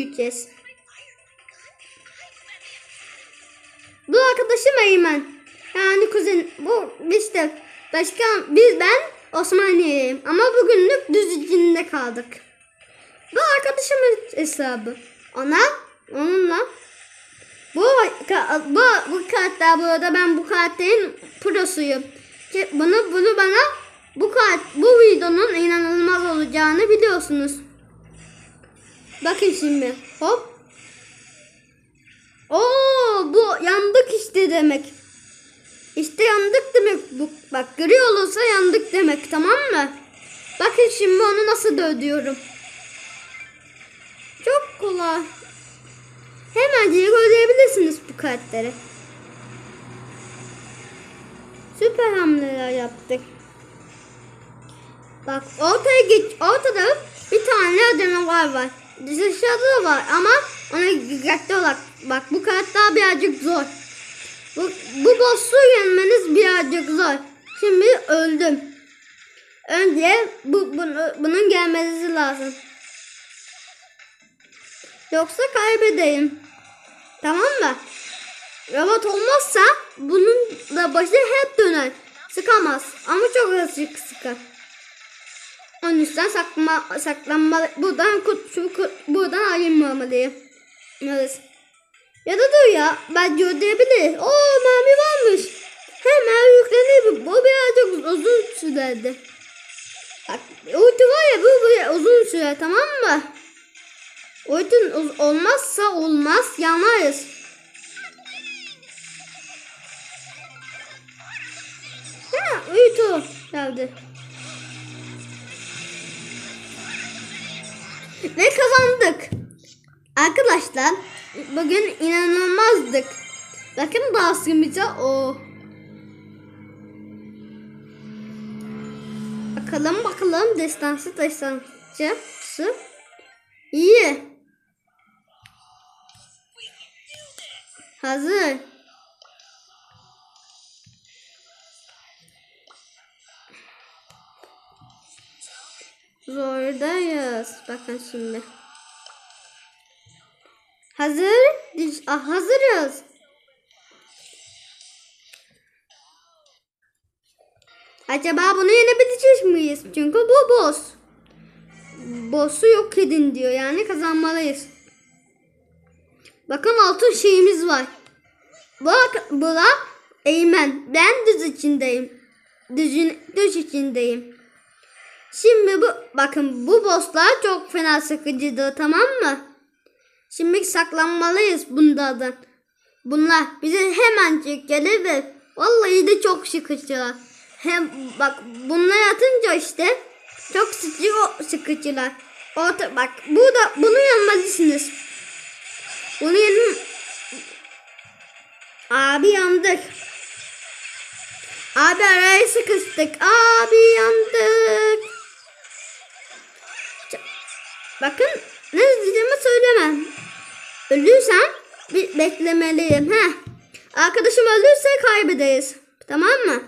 öldüreceğiz. Bu arkadaşım Eymen. Yani kuzen bu işte başka biz ben Osmaniye'yim ama bugünlük düz içinde kaldık. Bu arkadaşımın hesabı. Ona onunla bu bu bu karakter bu arada ben bu karakterin prosuyum. Ki bunu bunu bana bu kart bu videonun inanılmaz olacağını biliyorsunuz. Bakın şimdi. Hop. Oo bu yandık işte demek. İşte yandık demek bu. Bak görüyor olursa yandık demek tamam mı? Bakın şimdi onu nasıl dövüyorum. Çok kolay. Hemen görebilirsiniz bu kartları. Süper hamleler yaptık. Bak ortaya geç, ortada bir tane canavar var. Dışarıda var ama ona dikkatli olarak bak bu kartlar birazcık zor. Bu, bu boss'u yenmeniz birazcık zor. Şimdi öldüm. Önce bu, bunu, bunun gelmesi lazım. Yoksa kaybedeyim. Tamam mı? Robot olmazsa bunun da başı hep döner. Sıkamaz ama çok hızlı sıkar. Onun yüzden sakma, saklanma, buradan kut, şu, kut, buradan ayrılmamalıyım. Ya da dur ya, ben görebilir. Oo mermi varmış. Hemen yüklenir. Bu birazcık uzun sürerdi. Bak, ulti var ya bu, bu uzun sürer tamam mı? Ultin olmazsa olmaz yanarız. Ha, uytu geldi. Ve kazandık. Arkadaşlar bugün inanılmazdık. Bakın basımıza o. Bakalım bakalım destansı destansçısı. İyi. Hazır. Zordayız. Bakın şimdi. Hazır. Ah, hazırız. Acaba bunu yenebilecek miyiz? Çünkü bu boss. Boss'u yok edin diyor. Yani kazanmalıyız. Bakın altın şeyimiz var. Bak bura Eymen. Ben düz içindeyim. Düzün, düz içindeyim. Şimdi bu bakın bu bosslar çok fena sıkıcıdır tamam mı? Şimdi saklanmalıyız bunlardan. Bunlar bize hemen gelir ve vallahi de çok sıkıcılar. Hem bak bunlar atınca işte çok sıkıcı sıkıcılar. Orta, bak burada bunu yanmalısınız. Bunu yenin. Abi yandık. Abi araya sıkıştık. Abi yandık. Bakın ne diyeceğimi söylemem. Ölürsem bir beklemeliyim. Heh. Arkadaşım ölürse kaybederiz. Tamam mı?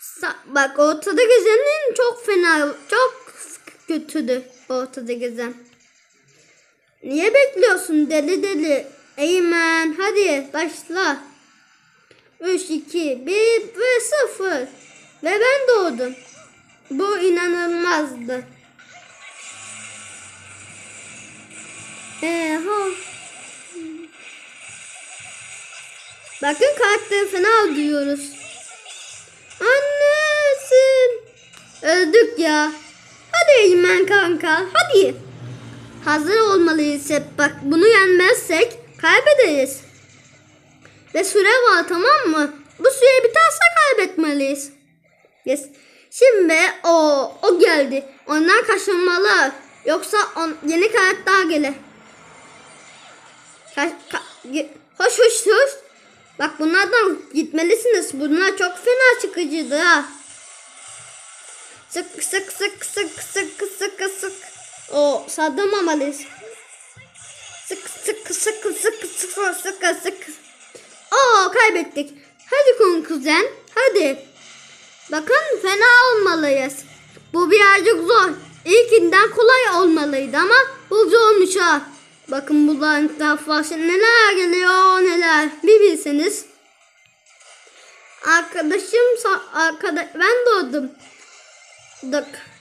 Sa- bak ortada gezenin çok fena, çok kötüdür ortada gezen. Niye bekliyorsun deli deli? Eymen hadi başla. 3, 2, 1 ve 0. Ve ben doğdum. Bu inanılmazdı. Ee, ha. Bakın karakteri fena diyoruz. Annesin. Öldük ya. Hadi Eymen kanka hadi. Hazır olmalıyız hep. Bak bunu yenmezsek kaybederiz. Ve süre var tamam mı? Bu süre biterse kaybetmeliyiz. Yes. Şimdi o o geldi. Ondan kaçınmalı. Yoksa on, yeni karakter gelir. Hoş hoş hoş. Bak bunlardan gitmelisiniz. Bunlar çok fena çıkıcıydı ha. Sık sık sık sık sık sık sık. O saldırmamalıyız. Sık sık sık sık sık sık sık. Oo kaybettik. Hadi kun kuzen. Hadi. Bakın fena olmalıyız. Bu birazcık zor. İlkinden kolay olmalıydı ama bu zormuş ha. Bakın buradan daha başka neler geliyor neler bir bilseniz. Arkadaşım arkadaş ben doğdum. Dık.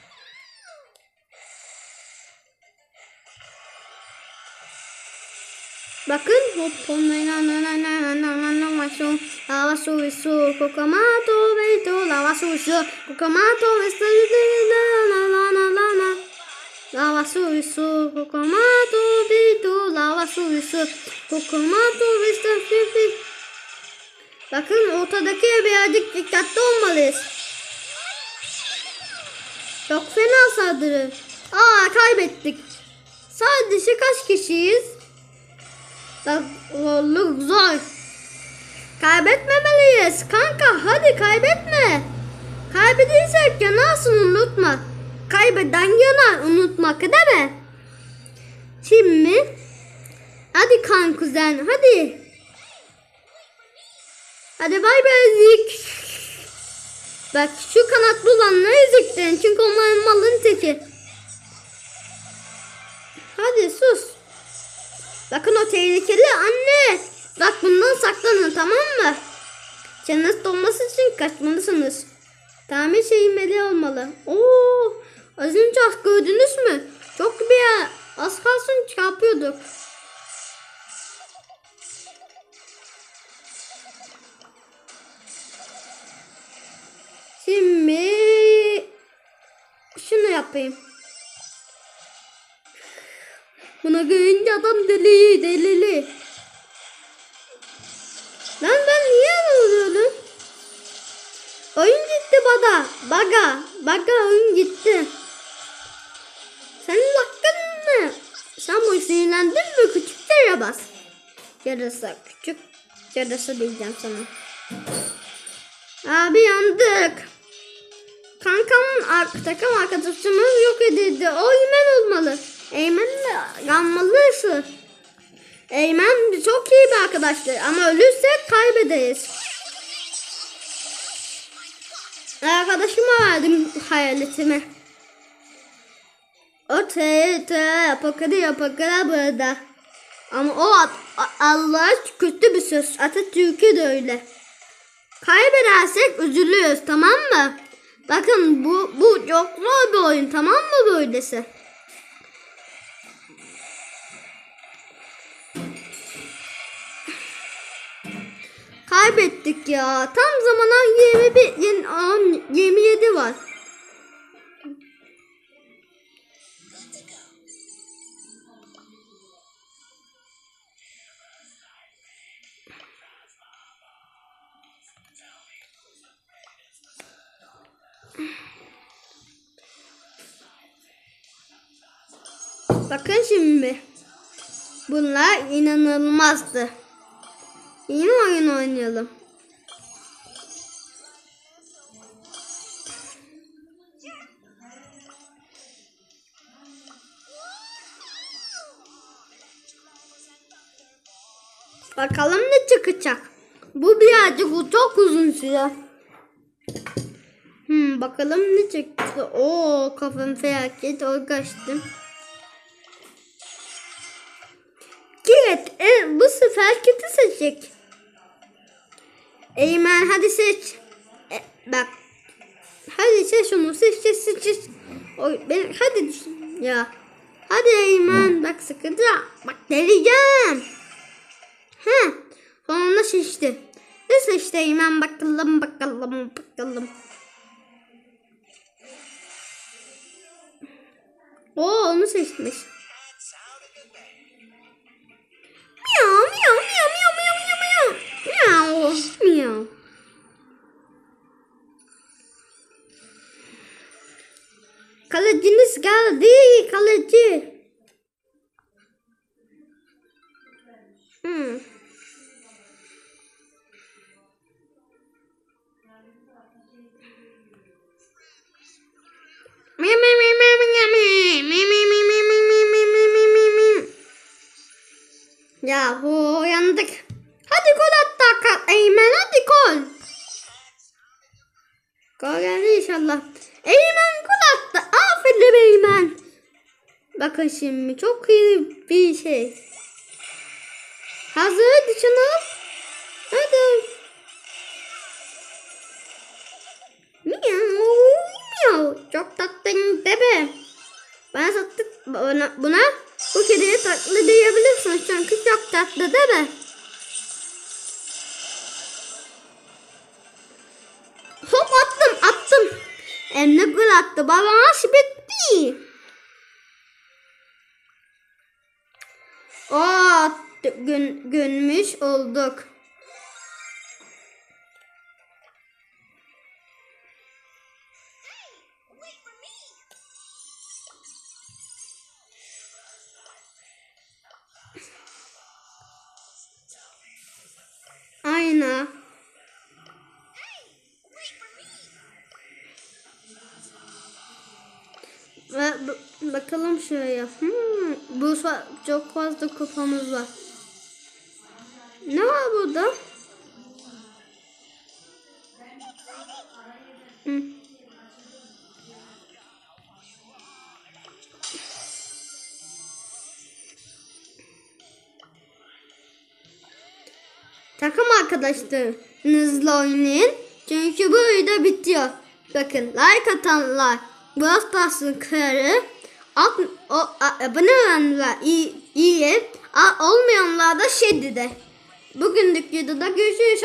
Bakın hop onayla nananana maşo lava su su kokamato ve to lava su su kokamato ve su lava su su kokamato veto lava su su kokamato vesto pipi Bakın ortadaki birazcık dikkatli olmalıyız. Çok fena saldırı. Aa kaybettik. Sadece kaç kişiyiz? Bak zorluk zor. Kaybetmemeliyiz. Kanka hadi kaybetme. Kaybedirsek yanarsın unutma. Kaybeden yanar unutmak değil mi? Şimdi hadi kan kuzen hadi. Hadi bay bay ezik. Bak şu kanatlı olanları eziklerin çünkü onların malın teki. Hadi sus. Bakın o tehlikeli anne. Bak bundan saklanın tamam mı? Canınız dolması için kaçmalısınız. Tamir şeymeli olmalı. Oo, az önce gördünüz mü? Çok bir. Az kalsın çarpıyorduk. Şimdi şunu yapayım. Buna görünce adam deli delili. Lan ben niye oluyorum? Oyun gitti bana. Baga. Baga oyun gitti. Senin hakkın mı? Sen bu sinirlendin mi? Küçük yarabas. Yarasa. Küçük yarasa diyeceğim sana. Abi yandık. Kankamın ar- takım arkadaşımız yok edildi. O Eymen olmalı. Eymen de yanmalıyız. Eymen çok iyi bir arkadaştır ama ölürsek kaybederiz. Arkadaşıma verdim hayaletimi. O te te yapakada yapakada burada. Ama o at- a- Allah kötü bir söz. Atatürk'ü de öyle. Kaybedersek üzülüyoruz tamam mı? Bakın bu bu çok zor bir oyun tamam mı böylesi? Kaybettik ya. Tam zamana 21 yeni- on- 27 var. Bakın şimdi. Bunlar inanılmazdı. Yeni oyun oynayalım. Bakalım ne çıkacak. Bu birazcık çok uzun süre. Hmm, bakalım ne çıktı. Oo kafam felaket. O kaçtım. Evet, e, bu sefer kötü seçecek. Eymen hadi seç. E, bak. Hadi seç onu seç seç seç. seç. Oy, ben, hadi. Ya. Hadi Eymen bak sıkıntı. Bak deleyeceğim. He. Sonunda seçti. Ne seçti Eymen bakalım bakalım bakalım. Oo onu seçmiş. Miau miau miau miau miau miau miau miau miau. Kaleciniz geldi kaleci. Yahu yandık. Hadi gol at Hakan. Eymen hadi gol. Gol geldi inşallah. Eymen gol attı. Aferin Eymen. Bakın şimdi çok iyi bir şey. Hazır şunu. Hadi. Miau, miau. Çok tatlıyım bebe. Bana sattık buna, buna bu kediye tatlı diyebilirsin çünkü çok tatlı değil mi? Hop attım attım. Emre gol attı. Baba nasıl bitti? Aa, gün, günmüş olduk. Ve bakalım şuraya. Hmm, bu çok fazla kupamız var. Ne var burada? Takım arkadaşlarınızla oynayın. Çünkü bu video bitiyor. Bakın like atanlar Brawl kralı alt, o, a- abone olanlar iyi, iyi a- olmayanlar da şeydi de. Bugünlük videoda görüşürüz.